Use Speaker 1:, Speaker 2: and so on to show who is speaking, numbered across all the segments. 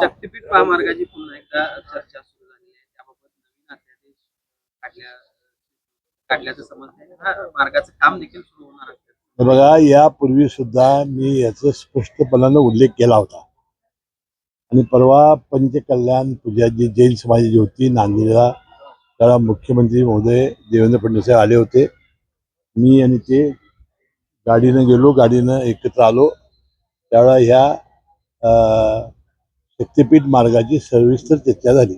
Speaker 1: शक्तीपीठ महामार्गाची पुन्हा एकदा चर्चा सुरू झाली आहे. त्याबाबत नवीन अध्यादेश काढल्या काढल्याचं समजतंय हा मार्गाचं काम देखील सुरू होणार आहे.
Speaker 2: बघा यापूर्वी सुद्धा मी याचा स्पष्टपणानं उल्लेख केला होता. आणि परवा पंचकल्याण पूजा जी जैन समाजाची होती नांदेडला. त्याला मुख्यमंत्री महोदय देवेंद्र फडणवीस साहेब आले होते. मी आणि ते गाडीनं गेलो गाडीनं एकत्र आलो. त्यावेळा ह्या शक्तिपीठ मार्गाची सविस्तर चर्चा झाली.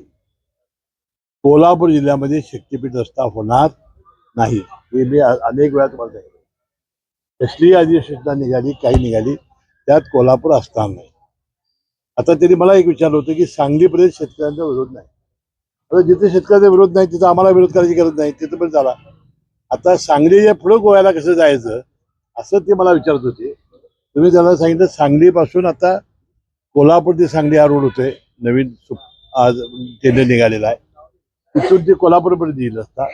Speaker 2: कोल्हापूर जिल्ह्यामध्ये शक्तिपीठ रस्ता होणार नाही. हे मी अनेक वेळा तुम्हाला सांगितलं. कसली अधिसूचना निघाली काही निघाली त्यात कोल्हापूर असणार नाही. आता त्यांनी मला एक विचारलं होतं की सांगली प्रदेश शेतकऱ्यांचा विरोध नाही. आता जिथे शेतकऱ्यांचा विरोध नाही तिथं आम्हाला विरोध करायची गरज नाही तिथं पण झाला आता सांगलीच्या पुढं गोव्याला कसं जायचं असं ते मला विचारत होते. तुम्ही त्यांना सांगितलं सांगलीपासून आता कोल्हापूर ते सांगली हा रोड होतोय नवीन आज टेंडर निघालेला आहे. तिथून ते कोल्हापूरपर्यंत येईल रस्ता.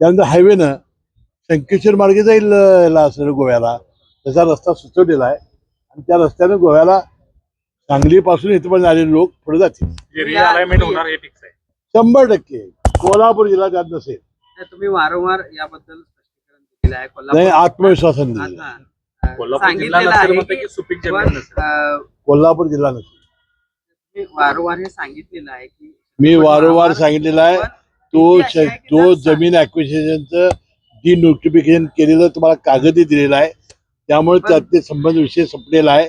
Speaker 2: त्यानंतर हायवेनं शंकेश्वर मार्गे जाईल असं गोव्याला. त्याचा रस्ता सुचवलेला आहे. आणि त्या रस्त्यानं गोव्याला सांगलीपासून इथपर्यंत आलेले लोक पुढे जातील.
Speaker 3: रिअलाइनमेंट होणार हे फिक्स आहे.
Speaker 2: शंभर टक्के. कोल्हापूर जिल्हा त्यात नसेल.
Speaker 1: तुम्ही वारंवार याबद्दल स्पष्टीकरण दिलेलं आहे.
Speaker 2: आत्मविश्वासाने दिलेलं
Speaker 3: कोल्हापूर जिल्हा
Speaker 1: सांगितलेलं
Speaker 3: नसेल
Speaker 1: आहे.
Speaker 3: म्हणतं
Speaker 1: की
Speaker 3: की सुपीक
Speaker 1: पण,
Speaker 3: जमीन नसेल.
Speaker 1: अं,
Speaker 2: कोल्हापूर जिल्हा नसेल.
Speaker 1: तुम्ही वारंवार हे सांगितलेलं आहे की
Speaker 2: मी वारंवार सांगितलेलं आहे तो श- तो जमीन ऍक्विजिशनचं डी नोटिफिकेशन केलेलं तुम्हाला कागदही दिलेला आहे. त्यामुळे
Speaker 1: पण-
Speaker 2: त्यात ते संबंध विषय संपलेला आहे.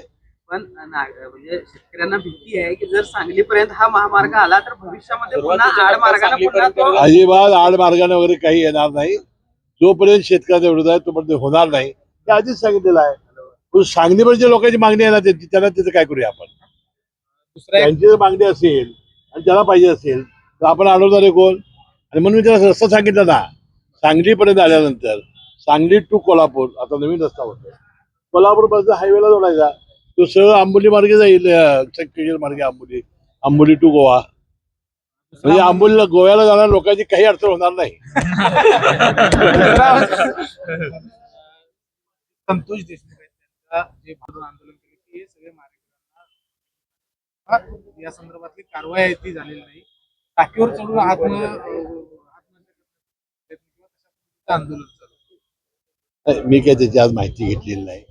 Speaker 1: पण म्हणजे शेतकऱ्यांना भीती आहे की जर सांगलीपर्यंत हा महामार्ग आला तर भविष्यामध्ये पुन्हा आड मार्गाने पुन्हा तो
Speaker 2: अजिबात आड मार्गाने वगैरे काही येणार नाही. जोपर्यंत शेतकऱ्याचा विरोध आहे तोपर्यंत ते होणार नाही. हे आधीच सांगितलेलं आहे. सांगलीमध्ये लोकांची मागणी आहे ना त्यांची त्याला तिथं काय करूया आपण? त्यांची जर मागणी असेल आणि त्याला पाहिजे असेल तर आपण अडवणारे कोण? आणि म्हणून मी त्याला रस्ता सांगितलं ना सांगलीपर्यंत आल्यानंतर सांगली टू कोल्हापूर आता नवीन रस्ता होतो कोल्हापूर पर्यंत हायवेला जोडायचा. तो सरळ आंबोली मार्गे जाईल शंकरगिरी मार्गे आंबोली आंबोली टू गोवा. म्हणजे आंबोलीला गोव्याला जाणाऱ्या लोकांची काही अडचण होणार नाही.
Speaker 4: संतोष देशमुख आहेत त्यांचा जे भांडून आंदोलन केले की हे सगळे मारेकऱ्यांना या संदर्भातली कारवाई आहे ती झालेली नाही. टाकीवर चढून आत्म आंदोलन चालू
Speaker 2: मी काय त्याची आज माहिती घेतलेली नाही.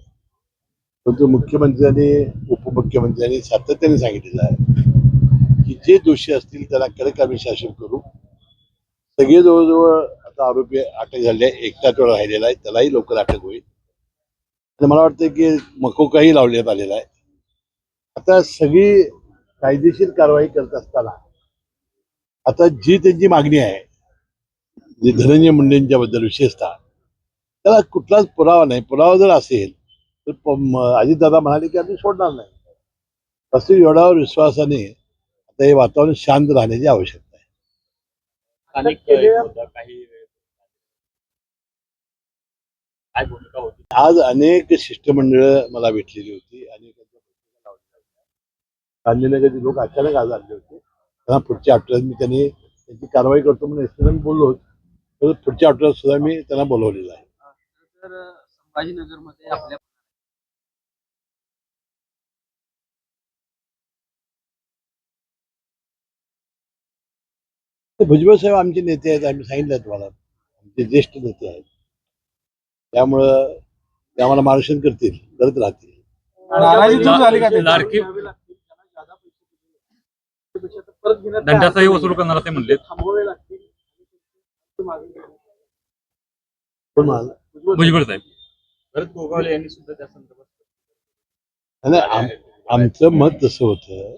Speaker 2: परंतु मुख्यमंत्र्यांनी उपमुख्यमंत्र्यांनी सातत्याने सांगितलेलं आहे की जे दोषी असतील त्याला कडक आम्ही शासन करू. सगळे जवळजवळ आता आरोपी अटक झाले एकटा तेवढा राहिलेला आहे त्यालाही लवकर अटक होईल. आणि मला वाटतं की मकोकाही लावण्यात आलेला आहे. आता सगळी कायदेशीर कारवाई करत असताना आता जी त्यांची मागणी आहे जी धनंजय मुंडेंच्या बद्दल विशेषतः त्याला कुठलाच पुरावा नाही. पुरावा जर असेल तर अजितदादा म्हणाले की आम्ही सोडणार नाही. तसं एवढ्यावर विश्वासाने आता हे वातावरण शांत राहण्याची आवश्यकता आहे
Speaker 3: अनेक होत्या, काही वेळ काय भूमिका होती?
Speaker 2: आज अनेक शिष्टमंडळ मला भेटलेली होती अनेकांच्या लोक अचानक आज आले होते. त्यांना पुढच्या आठवड्यात मी त्यांनी त्यांची कारवाई करतो म्हणून एसटीनं बोललो होतो. तर पुढच्या आठवड्यात सुद्धा मी त्यांना बोलवलेलं आहे.
Speaker 1: तर संभाजीनगरमध्ये आपल्या
Speaker 2: ते भुजबळ साहेब आमचे नेते आहेत आम्ही सांगितलं तुम्हाला. आमचे ज्येष्ठ नेते आहेत. त्यामुळं ते आम्हाला मार्गदर्शन करतील करत राहतील.
Speaker 4: नाराजी दूर झाली का त्यांची?
Speaker 3: लाडकी दंडाचाही वसूल करणार असे म्हणले
Speaker 2: पण मला
Speaker 3: भुजबळ साहेब. भरत गोगावले यांनी सुद्धा त्या संदर्भात
Speaker 2: आणि आम- आमचं मत तसं होतं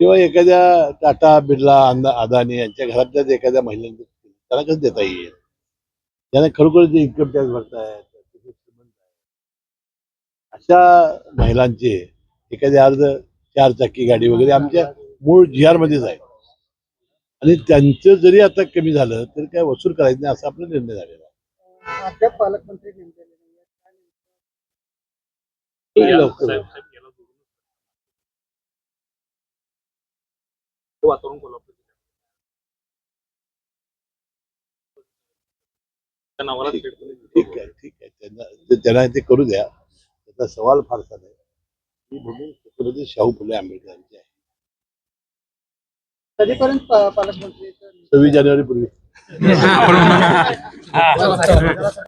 Speaker 2: किंवा एखाद्या टाटा बिर्ला अंदा अदानी यांच्या घरातल्याच एखाद्या महिलांना त्याला कसं देता येईल? ज्यांना खरोखर जे इन्कम टॅक्स भरतायत आहेत. अशा महिलांचे एखादे अर्ज चार चाकी गाडी वगैरे आमच्या मूळ जी आर मध्येच आहे. आणि त्यांचं जरी आता कमी झालं तरी काय वसूल करायचं नाही असा आपला निर्णय झालेला
Speaker 1: अद्याप पालकमंत्री
Speaker 3: वातावरण कोल्हापूर
Speaker 2: ठीक. आहे ठीक आहे. त्यांना त्यांना ते करू द्या. त्याचा सवाल फारसा नाही. ही भूमी छत्रपती शाहू फुले आंबेडकरांची आहे.
Speaker 5: कधीपर्यंत पालकमंत्री
Speaker 2: सव्वीस जानेवारी पूर्वी